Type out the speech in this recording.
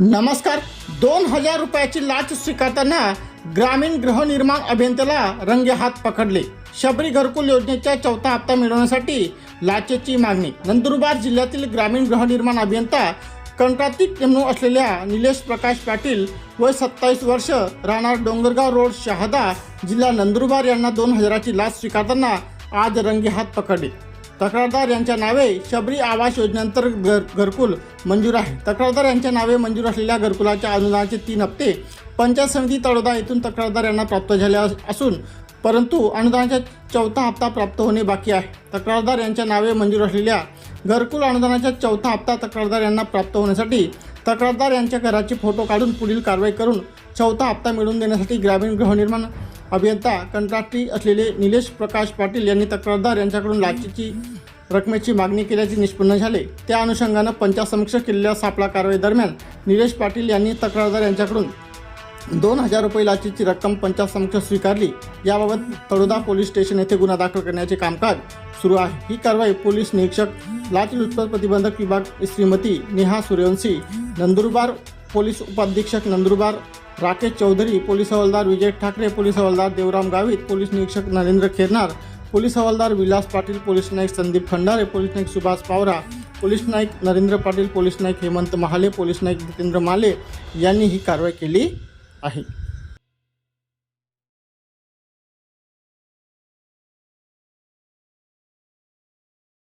नमस्कार. दोन हजार रुपयाची लाच स्वीकारताना ग्रामीण गृहनिर्माण अभियंत्याला रंगे हात पकडले. शबरी घरकुल योजनेचा चौथा हप्ता मिळवण्यासाठी लाचेची मागणी. नंदुरबार जिल्ह्यातील ग्रामीण गृहनिर्माण अभियंता कंत्राटी नेमणूक असलेल्या निलेश प्रकाश पाटील वय सत्तावीस वर्ष राहणार डोंगरगाव रोड शहादा जिल्हा नंदुरबार यांना दोन हजाराची लाच स्वीकारताना आज रंगे हात पकडले. तक्रारदार यांच्या नावे शबरी आवास योजनेअंतर्गत घर घरकुल मंजूर आहे. तक्रारदार यांच्या नावे मंजूर असलेल्या घरकुलाच्या अनुदानाचे तीन हप्ते पंचायत समिती तळोदा येथून तक्रारदार यांना प्राप्त झाले असून परंतु अनुदानाचा चौथा हप्ता प्राप्त होणे बाकी आहे. तक्रारदार यांच्या नावे मंजूर असलेल्या घरकुल अनुदानाचा चौथा हप्ता तक्रारदार यांना प्राप्त होण्यासाठी तक्रारदार यांच्या घराचे फोटो काढून पुढील कारवाई करून चौथा हप्ता मिळवून देण्यासाठी ग्रामीण गृहनिर्माण अभियंता कंत्राटी असलेले निलेश प्रकाश पाटील यांनी तक्रारदार यांच्याकडून लाचेची रकमेची मागणी केल्याचे निष्पन्न झाले. त्या अनुषंगानं पंचासमक्ष केलेल्या सापळा कारवाई दरम्यान निलेश पाटील यांनी तक्रारदार यांच्याकडून दोन हजार रुपये लाचेची रक्कम पंचासमक्ष स्वीकारली. याबाबत तळोदा पोलीस स्टेशन येथे गुन्हा दाखल करण्याचे कामकाज सुरू आहे. ही कारवाई पोलीस निरीक्षक लाचलुचपत प्रतिबंधक विभाग श्रीमती नेहा सूर्यवंशी नंदुरबार पोलीस उपाधीक्षक नंदुरबार राकेश चौधरी पोलीस हवालदार विजय ठाकरे पोलीस हवालदार देवराम गावित पोलीस निरीक्षक नरेंद्र खेरनार पोलीस हवालदार विलास पाटील पोलीस नाईक संदीप खंडारे पोलीस नाईक सुभाष पावरा पोलीस नाईक नरेंद्र पाटील पोलीस नाईक हेमंत महाले पोलीस नाईक जितेंद्र माले यांनी ही कारवाई केली आहे.